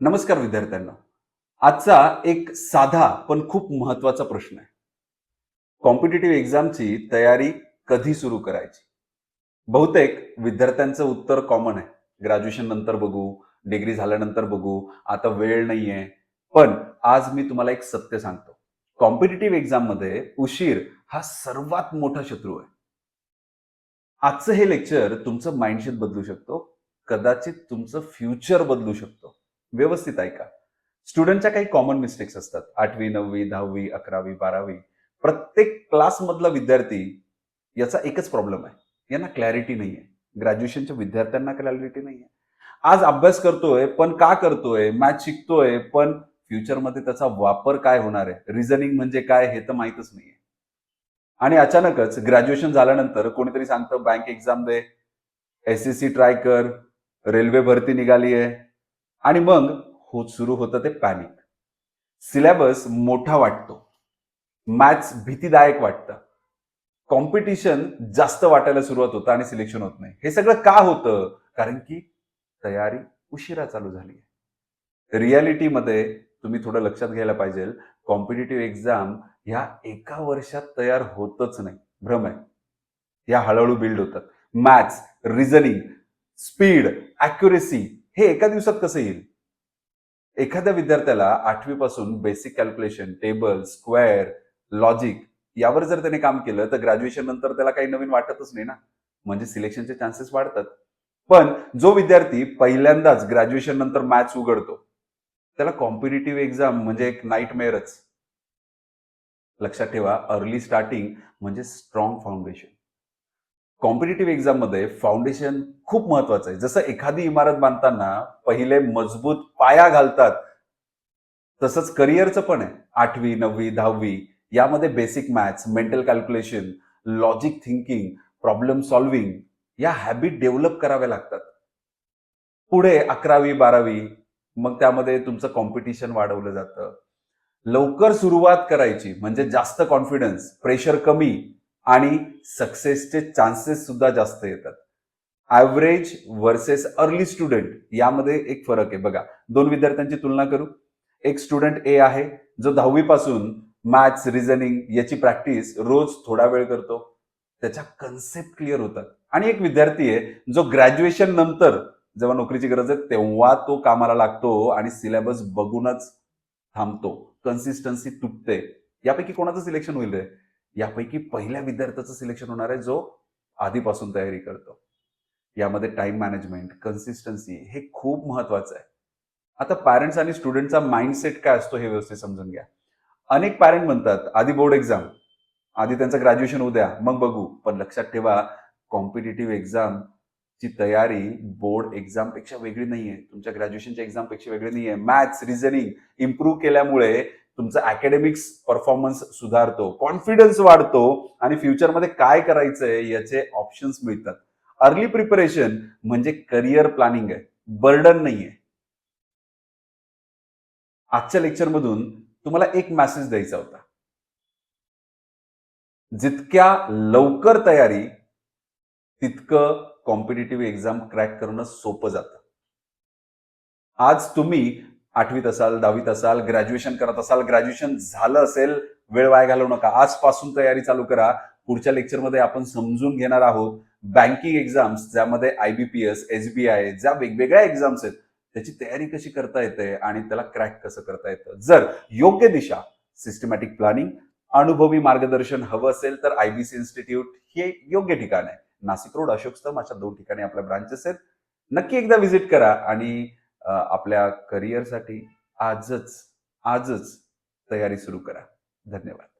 नमस्कार विद्यार्थ्यांना. आजचा एक साधा पण खूप महत्त्वाचा प्रश्न आहे. कॉम्पिटेटिव्ह एक्झामची तयारी कधी सुरू करायची? बहुतेक विद्यार्थ्यांचं उत्तर कॉमन आहे. ग्रॅज्युएशन नंतर बघू डिग्री झाल्यानंतर बघू आता वेळ नाहीये. पण आज मी तुम्हाला एक सत्य सांगतो. कॉम्पिटेटिव्ह एक्झाममध्ये उशीर हा सर्वात मोठा शत्रू आहे. आजचं हे लेक्चर तुमचं माइंडसेट बदलू शकतो. कदाचित तुमचं फ्युचर बदलू शकतो. व्यवस्थित ऐका स्टुडंटच्या काही कॉमन मिस्टेक्स असतात. आठवी नववी दहावी अकरावी बारावी. प्रत्येक क्लासमधला विद्यार्थी याचा एकच प्रॉब्लेम आहे. यांना क्लॅरिटी नाहीये. ग्रॅज्युएशनच्या विद्यार्थ्यांना क्लॅरिटी नाहीये. आज अभ्यास करतोय पण का करतोय? मॅथ शिकतोय पण फ्युचरमध्ये त्याचा वापर काय होणार आहे? रिझनिंग म्हणजे काय हे तर माहीतच नाहीये. आणि अचानकच ग्रॅज्युएशन झाल्यानंतर कोणीतरी सांगतं बँक एक्झाम दे. एस एस सी ट्राय कर. रेल्वे भरती निघाली आहे आणि मग होत सुरू होतं ते पॅनिक सिलेबस मोठा वाटतो. मॅथ्स भीतीदायक वाटतं. कॉम्पिटिशन जास्त वाटायला सुरुवात होतं आणि सिलेक्शन होत नाही. हे सगळं का होतं? कारण की तयारी उशिरा चालू झाली आहे. रियालिटीमध्ये तुम्ही थोडं लक्षात घ्यायला पाहिजे. कॉम्पिटेटिव्ह एक्झाम ह्या एका वर्षात तयार होतच नाही. भ्रम आहे. ह्या हळूहळू बिल्ड होतात. मॅथ्स रिझनिंग स्पीड ॲक्युरेसी हे एका दिवसात कसं येईल? एखाद्या विद्यार्थ्याला आठवीपासून basic calculation table square logic यावर जर त्याने काम केलं तर ग्रॅज्युएशन नंतर त्याला काही नवीन वाटतच नाही ना? म्हणजे सिलेक्शनचे चान्सेस वाढतात. पण जो विद्यार्थी पहिल्यांदाच ग्रॅज्युएशन नंतर मॅथ्स उघडतो त्याला कॉम्पिटेटिव्ह एक्झाम म्हणजे एक नाईट मेअरच लक्षात ठेवा अर्ली स्टार्टिंग म्हणजे स्ट्रॉंग फाउंडेशन कॉम्पिटेटिव्ह एक्झाममध्ये फाउंडेशन खूप महत्वाचं आहे. जसं एखादी इमारत बांधताना पहिले मजबूत पाया घालतात तसंच करिअरचं पण आहे. आठवी नववी दहावी यामध्ये basic maths mental calculation logic thinking problem solving या हॅबिट डेव्हलप कराव्या लागतात. पुढे अकरावी बारावी मग त्यामध्ये तुमचं कॉम्पिटिशन वाढवलं जातं. लवकर सुरुवात करायची म्हणजे जास्त कॉन्फिडन्स प्रेशर कमी आणि सक्सेसचे चान्सेस सुद्धा जास्त येतात. ॲव्हरेज वर्सेस अर्ली स्टुडंट यामध्ये एक फरक आहे. बघा दोन विद्यार्थ्यांची तुलना करू. एक स्टुडंट ए आहे जो दहावी पासून मॅथ्स रिझनिंग याची प्रॅक्टिस रोज थोडा वेळ करतो. त्याच्या कन्सेप्ट क्लिअर होतात. आणि एक विद्यार्थी आहे जो ग्रॅज्युएशन नंतर जेव्हा नोकरीची गरज आहे तेव्हा तो कामाला लागतो आणि सिलेबस बघूनच थांबतो. कन्सिस्टन्सी तुटते. यापैकी कोणाचं सिलेक्शन होईल रे? यापैकी पहिल्या विद्यार्थ्याचं सिलेक्शन होणार आहे जो आधीपासून तयारी करतो. यामध्ये टाइम मॅनेजमेंट कन्सिस्टन्सी हे खूप महत्वाचं आहे. आता पॅरेंट्स आणि स्टुडंटचा माइंडसेट काय असतो हे व्यवस्थित समजून घ्या. अनेक पॅरेंट म्हणतात आधी बोर्ड एक्झाम आधी त्यांचं ग्रॅज्युएशन उद्या मग बघू. पण लक्षात ठेवा कॉम्पिटेटिव्ह एक्झाम ची तयारी बोर्ड एक्झामपेक्षा वेगळी नाहीये. तुमच्या ग्रॅज्युएशनच्या एक्झामपेक्षा वेगळी नाहीये. मॅथ्स रिझनिंग इम्प्रूव्ह केल्यामुळे तुमचा अकॅडमिक्स परफॉर्मन्स सुधारतो कॉन्फिडन्स वाढतो आणि फ्युचरमध्ये काय करायचंय याचे ऑप्शन्स मिळतात. अर्ली प्रिपरेशन म्हणजे करिअर प्लॅनिंग आहे. बर्डन नाहीये. आजच्या लेक्चरमधून तुम्हाला एक मेसेज द्यायचा होता. जितक्या लवकर तयारी तितकं कॉम्पिटेटिव्ह एक्झाम क्रॅक करणं सोपं जातं. आज तुम्ही आठवीत असाल दहावीत असाल ग्रॅज्युएशन करत असाल ग्रॅज्युएशन झालं असेल वेळ वाया घालवू नका. आजपासून तयारी चालू करा. पुढच्या लेक्चरमध्ये आपण समजून घेणार आहोत बँकिंग एक्झाम्स ज्यामध्ये आयबीपीएस एसबीआय ज्या वेगवेगळ्या एक्झाम्स आहेत त्याची तयारी कशी करता येते आणि त्याला क्रॅक कसं करता येतं. जर योग्य दिशा सिस्टमॅटिक प्लॅनिंग अनुभवी मार्गदर्शन हवं असेल तर आयबीसी इन्स्टिट्यूट हे योग्य ठिकाण आहे. नाशिक रोड अशोक स्तंभ अशा दोन ठिकाणी आपल्या ब्रांचेस आहेत. नक्की एकदा व्हिजिट करा आणि आपल्या करिअरसाठी आजच आजच तयारी सुरू करा. धन्यवाद.